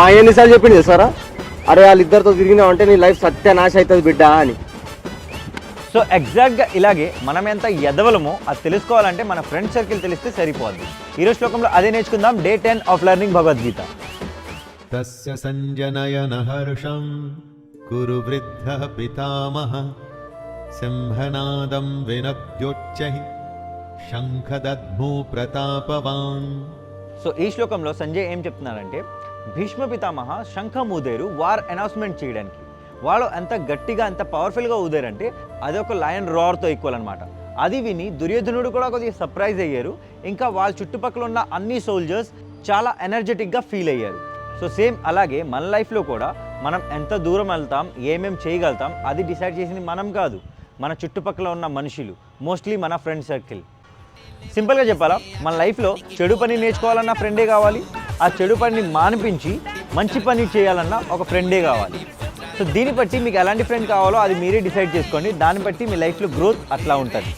మా ఎన్నిసార్లు చెప్పింది తెలుసారా అరే వాళ్ళిద్దరితో తిరిగినావు అంటే నీ లైఫ్ సత్యనాశ అవుతుంది బిడ్డ అని. సో ఎగ్జాక్ట్గా ఇలాగే మనం ఎంత ఎదవలమో అది తెలుసుకోవాలంటే మన ఫ్రెండ్ సర్కిల్ తెలిస్తే సరిపోద్ది. ఈరోజు శ్లోకంలో అదే నేర్చుకుందాం. Day ten of learning Bhagavad Gita తస్య సంజనయన హర్షం కురు వృద్ధ పితామహ సింహనాదం వినద్యుచ్చై శంఖదద్మూ ప్రతాపవాన్. సో ఈ శ్లోకంలో సంజయ్ ఏం చెప్తున్నారంటే భీష్మ పితామహ శంఖం ఊదేరు వార్ అనౌన్స్మెంట్ చేయడానికి. వాళ్ళు ఎంత గట్టిగా ఎంత పవర్ఫుల్గా ఊదారంటే అది ఒక లయన్ రార్తో ఈక్వల్ అనమాట అది విని దుర్యోధనుడు కూడా కొద్దిగా సర్ప్రైజ్ అయ్యారు. ఇంకా వాళ్ళ చుట్టుపక్కల ఉన్న అన్ని సోల్జర్స్ చాలా ఎనర్జెటిక్గా ఫీల్ అయ్యారు. సో సేమ్ అలాగే మన లైఫ్లో కూడా మనం ఎంత దూరం వెళ్తాం ఏమేం చేయగలుగుతాం అది డిసైడ్ చేసింది మనం కాదు. మన చుట్టుపక్కల ఉన్న మనుషులు మోస్ట్లీ మన ఫ్రెండ్ సర్కిల్ సింపుల్గా చెప్పాలా? మన లైఫ్లో చెడు పని నేర్చుకోవాలన్నా ఫ్రెండే కావాలి? ఆ చెడు పనిని మానిపించి మంచి పని చేయాలన్నా ఒక ఫ్రెండే కావాలి. సో దీన్ని బట్టి మీకు ఎలాంటి ఫ్రెండ్ కావాలో అది మీరే డిసైడ్ చేసుకోండి. దాన్ని బట్టి మీ లైఫ్లో గ్రోత్ అట్లా ఉంటుంది.